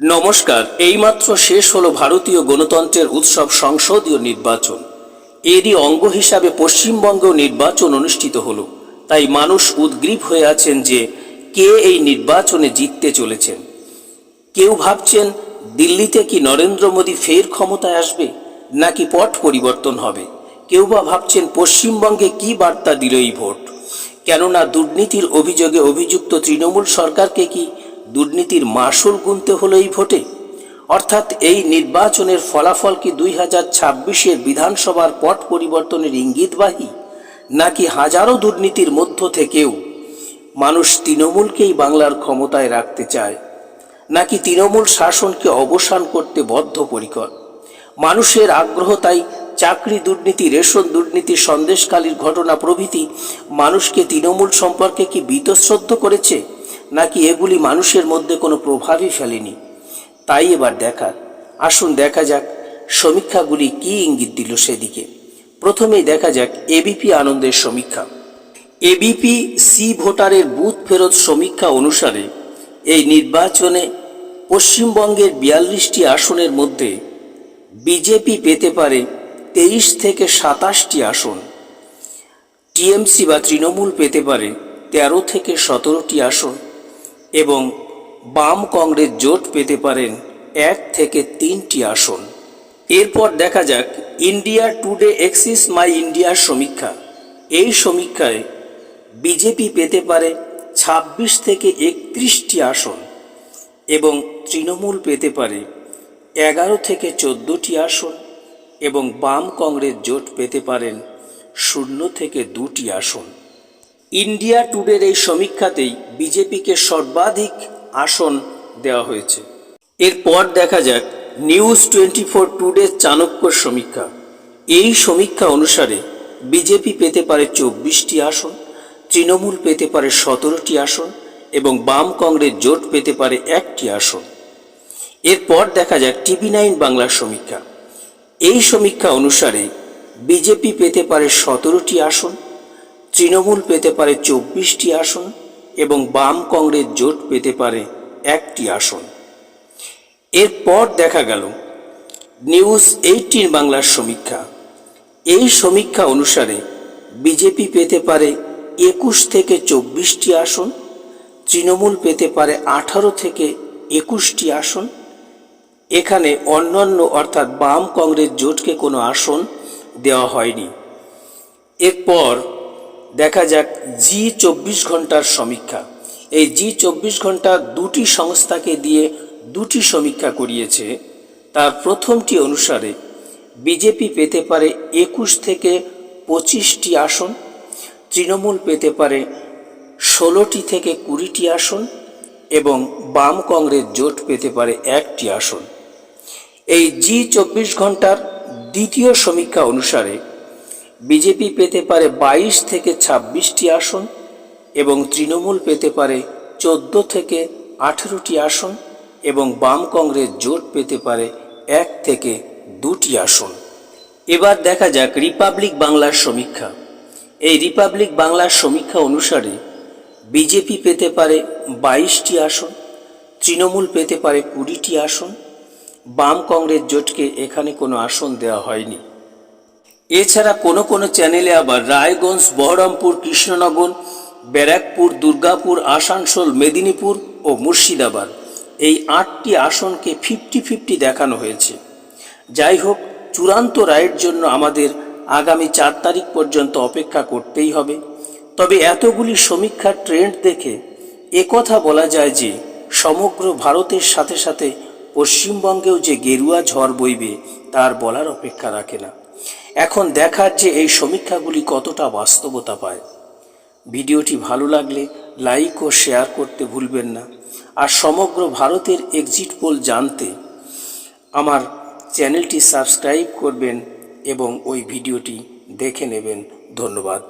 নমস্কার, এইমাত্র শেষ হলো ভারতীয় গণতন্ত্রের উৎসব সংসদীয় নির্বাচন। এরই অঙ্গ হিসাবে পশ্চিমবঙ্গেও নির্বাচন অনুষ্ঠিত হলো। তাই মানুষ উদ্গ্রীব হয়ে আছেন যে, কে এই নির্বাচনে জিততে চলেছেন? কেউ ভাবছেন, দিল্লিতে কি নরেন্দ্র মোদী ফের ক্ষমতায় আসবে? নাকি পট পরিবর্তন হবে? কেউ বা ভাবছেন, পশ্চিমবঙ্গে কি বার্তা দিল এই ভোট? কেননা দুর্নীতির অভিযোগে অভিযুক্ত তৃণমূল সরকারকে কি দুর্নীতির মাসুল গুনতে হলো এই ভোটে। অর্থাৎ এই নির্বাচনের ফলাফল কি দুই হাজার ছাব্বিশের বিধানসভার পট পরিবর্তনের ইঙ্গিতবাহী, নাকি হাজারো দুর্নীতির মধ্য থেকেও মানুষ তৃণমূলকেই বাংলার ক্ষমতায় রাখতে চায়, নাকি তৃণমূল শাসনকে অবসান করতে বদ্ধপরিকর? মানুষের আগ্রহ তাই চাকরি দুর্নীতি, রেশন দুর্নীতি সন্দেশকালীর ঘটনা প্রভৃতি মানুষকে তৃণমূল সম্পর্কে কি বীতশ্রদ্ধ করেছে? নাকি এগুলি মানুষের মধ্যে কোনো প্রভাবই ফেলেনি? তাই এবার দেখার আসুন দেখা যাক সমীক্ষাগুলি কি ইঙ্গিত দিল সেদিকে। প্রথমেই দেখা যাক এবিপি আনন্দের সমীক্ষা। এবিপি সি ভোটারের বুথ ফেরত সমীক্ষা অনুসারে এই নির্বাচনে পশ্চিমবঙ্গের বিয়াল্লিশটি আসনের মধ্যে বিজেপি পেতে পারে তেইশ থেকে সাতাশটি আসন। টিএমসি বা তৃণমূল পেতে পারে তেরো থেকে সতেরোটি আসন। এবং বাম কংগ্রেস জোট পেতে পারেন এক থেকে তিনটি আসন। এরপর দেখা যাক ইন্ডিয়া টুডে এক্সিস মাই ইন্ডিয়ার সমীক্ষা। এই সমীক্ষায় বিজেপি পেতে পারে ছাব্বিশ থেকে একত্রিশটি আসন এবং তৃণমূল পেতে পারে এগারো থেকে চোদ্দোটি আসন এবং বাম কংগ্রেস জোট পেতে পারেন শূন্য থেকে দুটি আসন। ইন্ডিয়া টুডের এই সমীক্ষাতেই বিজেপিকে সর্বাধিক আসন দেওয়া হয়েছে। এরপর দেখা যাক নিউজ টোয়েন্টি ফোর টুডের চাণক্যর সমীক্ষা। এই সমীক্ষা অনুসারে বিজেপি পেতে পারে চব্বিশটি আসন, তৃণমূল পেতে পারে সতেরোটি আসন এবং বাম কংগ্রেস জোট পেতে পারে একটি আসন। এরপর দেখা যাক টিভি নাইন বাংলার সমীক্ষা। এই সমীক্ষা অনুসারে বিজেপি পেতে পারে সতেরোটি আসন তৃণমূল পেতে পারে চব্বিশটি আসন এবং বাম কংগ্রেস জোট পেতে পারে একটি আসন। এরপর দেখা গেল নিউজ এইটিন বাংলার সমীক্ষা। এই সমীক্ষা অনুসারে বিজেপি পেতে পারে একুশ থেকে চব্বিশটি আসন, তৃণমূল পেতে পারে আঠারো থেকে একুশটি আসন। এখানে অন্যান্য অর্থাৎ বাম কংগ্রেস জোটকে কোনো আসন দেওয়া হয়নি। এরপর দেখা যাক জি চব্বিশ ঘণ্টার সমীক্ষা। এই জি চব্বিশ ঘণ্টা দুটি সংস্থাকে দিয়ে দুটি সমীক্ষা করিয়েছে। তার প্রথমটি অনুসারে বিজেপি পেতে পারে একুশ থেকে পঁচিশটি আসন, তৃণমূল পেতে পারে ষোলোটি থেকে কুড়িটি আসন এবং বাম কংগ্রেস জোট পেতে পারে একটি আসন। এই জি চব্বিশ ঘণ্টার দ্বিতীয় সমীক্ষা অনুসারে বিজেপি পেতে পারে বাইশ থেকে ছাব্বিশটি আসন এবং তৃণমূল পেতে পারে চোদ্দ থেকে আঠেরোটি আসন এবং বাম কংগ্রেস জোট পেতে পারে এক থেকে দুটি আসন। এবার দেখা যাক রিপাবলিক বাংলার সমীক্ষা। এই রিপাবলিক বাংলার সমীক্ষা অনুসারে বিজেপি পেতে পারে বাইশটি আসন, তৃণমূল পেতে পারে কুড়িটি আসন, বাম কংগ্রেস জোটকে এখানে কোনো আসন দেওয়া হয়নি। এছাড়া কোনো কোনো চ্যানেলে আবার রায়গঞ্জ, বহরমপুর, কৃষ্ণনগর, ব্যারাকপুর, দুর্গাপুর, আসানসোল, মেদিনীপুর ও মুর্শিদাবাদ এই আটটি আসনকে ফিফটি ফিফটি দেখানো হয়েছে। যাই হোক, চূড়ান্ত রায়ের জন্য আমাদের আগামী চার তারিখ পর্যন্ত অপেক্ষা করতেই হবে। তবে এতগুলি সমীক্ষার ট্রেন্ড দেখে একথা বলা যায় যে, সমগ্র ভারতের সাথে সাথে পশ্চিমবঙ্গেও যে গেরুয়া ঝড় বইবে, তার বলার অপেক্ষা রাখে না। এখন দেখার যে এই সমীক্ষাগুলি কতটা বাস্তবতা পায়। ভিডিওটি ভালো লাগলে লাইক ও শেয়ার করতে ভুলবেন না। আর সমগ্র ভারতের এক্সিট পোল জানতে আমার চ্যানেলটি সাবস্ক্রাইব করবেন এবং ওই ভিডিওটি দেখে নেবেন। ধন্যবাদ।